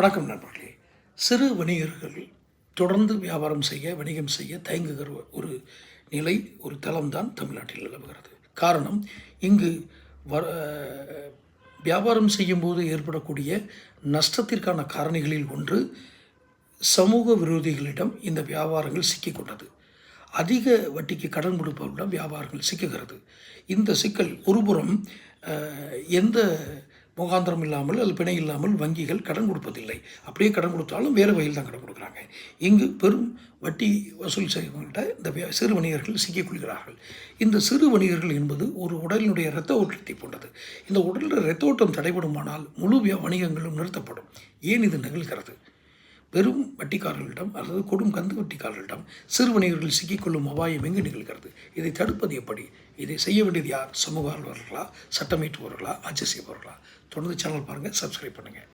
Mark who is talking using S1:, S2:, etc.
S1: வணக்கம் நண்பர்களே. சிறு வணிகர்கள் தொடர்ந்து வியாபாரம் செய்ய வணிகம் செய்ய தயங்குகிற ஒரு நிலை ஒரு தளம்தான் தமிழ்நாட்டில் நிலவுகிறது. காரணம் இங்கு வ வியாபாரம் செய்யும்போது ஏற்படக்கூடிய நஷ்டத்திற்கான காரணிகளில் ஒன்று சமூக விரோதிகளிடம் இந்த வியாபாரங்கள் சிக்கிக்கொண்டது அதிக வட்டிக்கு கடன் கொடுப்பவர்களிடம் வியாபாரங்கள் சிக்குகிறது. இந்த சிக்கல் ஒருபுறம் எந்த முகாந்திரம் இல்லாமல் அல்லது பிணை இல்லாமல் வங்கிகள் கடன் கொடுப்பதில்லை. அப்படியே கடன் கொடுத்தாலும் வேறு வகையில் தான் கடன் கொடுக்குறாங்க. இங்கு பெரும் வட்டி வசூல் செய்வங்கள்ட்ட இந்த சிறு வணிகர்கள் சிக்கிக்கொள்கிறார்கள் இந்த சிறு வணிகர்கள் என்பது ஒரு உடலினுடைய இரத்த ஓட்டத்தை போன்றது. இந்த உடலில் இரத்த ஓட்டம் தடைபடுமானால் முழு வணிகங்களும் நிறுத்தப்படும். ஏன் இது நிகழ்கிறது? பெரும் வட்டிக்காரர்களிடம் அல்லது கொடும் கந்து வட்டிக்காரர்களிடம் சிறு வணிகர்கள் சிக்கிக்கொள்ளும் அபாயம் எங்கு நிகழ்கிறது? இதை தடுப்பது எப்படி? இதை செய்ய வேண்டியது யார்? சமூக ஆர்வலர்களா? சட்டமீட்டுபவர்களா ஆட்சி செய்பவர்களா? தொடர்ந்து சேனல் பாருங்கள் சப்ஸ்கிரைப் பண்ணுங்கள்